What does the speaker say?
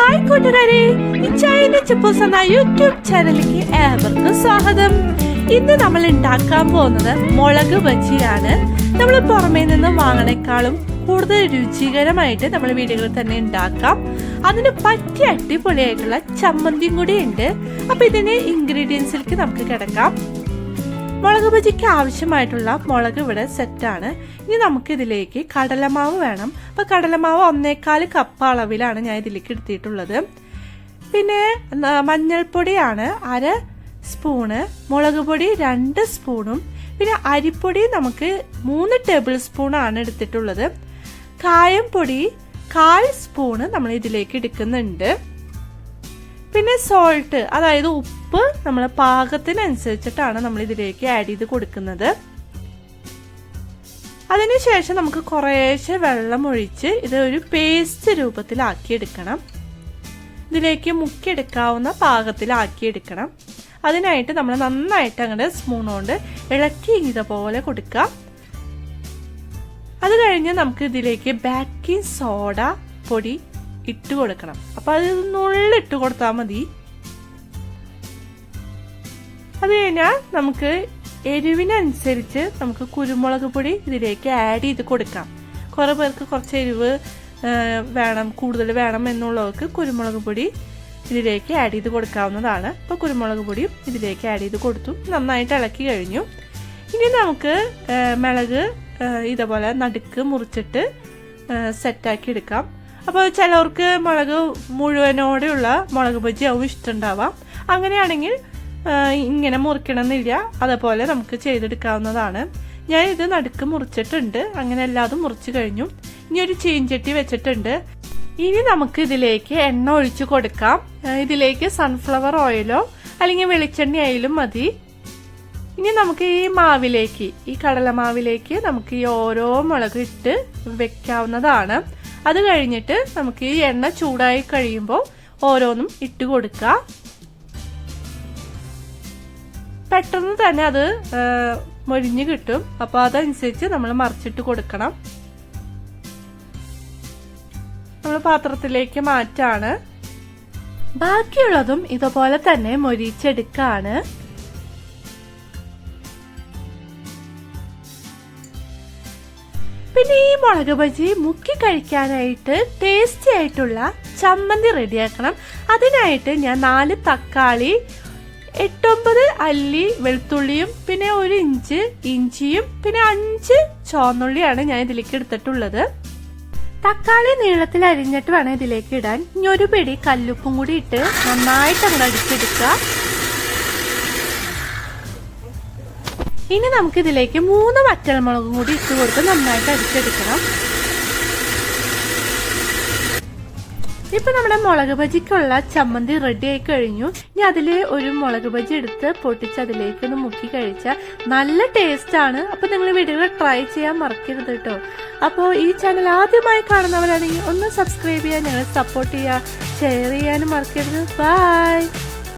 Hi കൂട്ടുകാരെ എന്ന YouTube ചാനലിലേക്ക് ഏവർക്കും സ്വാഗതം. ഇന്ന് നമ്മൾ ഉണ്ടാക്കാൻ പോകുന്നത് മുളക് ബജിയാണ്. നമ്മൾ പുറമേ നിന്ന് വാങ്ങണേക്കാളും കൂടുതൽ രുചികരമായിട്ട് നമ്മൾ വീടുകളിൽ തന്നെ ഉണ്ടാക്കാം. അതിന് പറ്റിയ അടിപൊളിയായിട്ടുള്ള ചമ്മന്തിയും കൂടി ഉണ്ട്. അപ്പൊ ഇതിന് ഇൻഗ്രീഡിയൻസിലേക്ക് നമുക്ക് കിടക്കാം. മുളക് ബജിക്ക് ആവശ്യമായിട്ടുള്ള മുളക് ഇവിടെ സെറ്റാണ് ഇനി നമുക്കിതിലേക്ക് കടലമാവ് വേണം. അപ്പൊ കടലമാവ് ഒന്നേക്കാൽ കപ്പ് അളവിലാണ് ഞാൻ ഇതിലേക്ക് എടുത്തിട്ടുള്ളത്. പിന്നെ മഞ്ഞൾപ്പൊടിയാണ് അര സ്പൂണ് മുളക് പൊടി രണ്ട് സ്പൂണും പിന്നെ അരിപ്പൊടി നമുക്ക് മൂന്ന് ടേബിൾ സ്പൂണാണ് എടുത്തിട്ടുള്ളത്. കായം പൊടി കാൽ സ്പൂണ് നമ്മൾ ഇതിലേക്ക് എടുക്കുന്നുണ്ട്. പിന്നെ സോൾട്ട് അതായത് ഉപ്പ് നമ്മൾ പാകത്തിനനുസരിച്ചിട്ടാണ് നമ്മൾ ഇതിലേക്ക് ആഡ് ചെയ്ത് കൊടുക്കുന്നത്. അതിനുശേഷം നമുക്ക് കുറേശ്ശെ വെള്ളം ഒഴിച്ച് ഇത് ഒരു പേസ്റ്റ് രൂപത്തിലാക്കി എടുക്കണം ഇതിലേക്ക് മുക്കിയെടുക്കാവുന്ന പാകത്തിലാക്കി എടുക്കണം അതിനായിട്ട് നമ്മൾ നന്നായിട്ട് അങ്ങോട്ട് സ്പൂൺ കൊണ്ട് ഇളക്കി ഇതുപോലെ കൊടുക്കുക അത് കഴിഞ്ഞ് നമുക്ക് ഇതിലേക്ക് ബേക്കിംഗ് സോഡ പൊടി ഇട്ട് കൊടുക്കണം. അപ്പൊ അത് നുള്ളിട്ട് കൊടുത്താൽ മതി. അത് കഴിഞ്ഞാൽ നമുക്ക് എരിവിനനുസരിച്ച് നമുക്ക് കുരുമുളക് പൊടി ഇതിലേക്ക് ആഡ് ചെയ്ത് കൊടുക്കാം. കുറേ പേർക്ക് കുറച്ച് എരിവ് വേണം കൂടുതൽ വേണം എന്നുള്ളവർക്ക് കുരുമുളക് പൊടി ഇതിലേക്ക് ആഡ് ചെയ്ത് കൊടുക്കാവുന്നതാണ്. അപ്പോൾ കുരുമുളക് പൊടിയും ഇതിലേക്ക് ആഡ് ചെയ്ത് കൊടുത്തു. നന്നായിട്ട് ഇളക്കി കഴിഞ്ഞു. ഇനി നമുക്ക് മിളക് ഇതേപോലെ നടുക്ക് മുറിച്ചിട്ട് സെറ്റാക്കി എടുക്കാം. അപ്പോൾ ചിലവർക്ക് മുളക് മുഴുവനോടെയുള്ള മുളക് ബജിയാവും ഇഷ്ടമുണ്ടാവാം. അങ്ങനെയാണെങ്കിൽ ഇങ്ങനെ മുറിക്കണമെന്നില്ല. അതേപോലെ നമുക്ക് ചെയ്തെടുക്കാവുന്നതാണ്. ഞാൻ ഇത് നടുക്ക് മുറിച്ചിട്ടുണ്ട്. അങ്ങനെ എല്ലാതും മുറിച്ച് കഴിഞ്ഞു. ഇനി ഒരു ചീഞ്ചട്ടി വെച്ചിട്ടുണ്ട്. ഇനി നമുക്ക് ഇതിലേക്ക് എണ്ണ ഒഴിച്ചു കൊടുക്കാം. ഇതിലേക്ക് സൺഫ്ലവർ ഓയിലോ അല്ലെങ്കിൽ വെളിച്ചെണ്ണ ആയാലും മതി. ഇനി നമുക്ക് ഈ മാവിലേക്ക് ഈ കടലമാവിലേക്ക് നമുക്ക് ഈ ഓരോ മുളക് ഇട്ട് വെക്കാവുന്നതാണ്. അത് കഴിഞ്ഞിട്ട് നമുക്ക് ഈ എണ്ണ ചൂടായി കഴിയുമ്പോൾ ഓരോന്നും ഇട്ട് കൊടുക്കുക പെട്ടെന്ന് തന്നെ അത് മൊഴിഞ്ഞ് കിട്ടും. അപ്പോൾ അതനുസരിച്ച് നമ്മൾ മറിച്ചിട്ട് കൊടുക്കണം. നമ്മൾ പാത്രത്തിലേക്ക് മാറ്റാണ്. ബാക്കിയുള്ളതും ഇതുപോലെ തന്നെ മൊരിച്ചെടുക്കാണ്. പിന്നെ ഈ മുളക് ബജി മുക്കി കഴിക്കാനായിട്ട് ടേസ്റ്റി ആയിട്ടുള്ള ചമ്മന്തി റെഡിയാക്കണം. അതിനായിട്ട് ഞാൻ നാല് തക്കാളി എട്ടൊമ്പത് അല്ലി വെളുത്തുള്ളിയും പിന്നെ ഒരു ഇഞ്ച് ഇഞ്ചിയും പിന്നെ അഞ്ച് ചോന്നുള്ളിയാണ് ഞാൻ ഇതിലേക്ക് എടുത്തിട്ടുള്ളത്. തക്കാളി നീളത്തിൽ അരിഞ്ഞിട്ട് വേണം ഇതിലേക്ക് ഇടാൻ. ഇനി ഒരു പിടി കല്ലുപ്പും കൂടി ഇട്ട് നന്നായിട്ട് അങ്ങോട്ട് അടിച്ചെടുക്കുക ഇനി നമുക്ക് ഇതിലേക്ക് മൂന്ന് വറ്റൽമുളകും കൂടി ഇട്ട് കൊടുത്ത് നന്നായിട്ട് അടിച്ചെടുക്കണം ഇപ്പൊ നമ്മുടെ മുളക് ബജിക്കുള്ള ചമ്മന്തി റെഡി ആയി കഴിഞ്ഞു. ഇനി അതിൽ ഒരു മുളക് ബജി എടുത്ത് പൊട്ടിച്ച് അതിലേക്ക് ഒന്ന് മുക്കി കഴിച്ച നല്ല ടേസ്റ്റ് ആണ്. അപ്പൊ നിങ്ങൾ വീഡിയോ ട്രൈ ചെയ്യാൻ മറക്കരുത് കേട്ടോ അപ്പോൾ ഈ ചാനൽ ആദ്യമായി കാണുന്നവരാണെങ്കിൽ ഒന്ന് സബ്സ്ക്രൈബ് ചെയ്യാൻ ഞങ്ങൾ സപ്പോർട്ട് ചെയ്യുക ഷെയർ ചെയ്യാനും മറക്കരുത്. ബൈ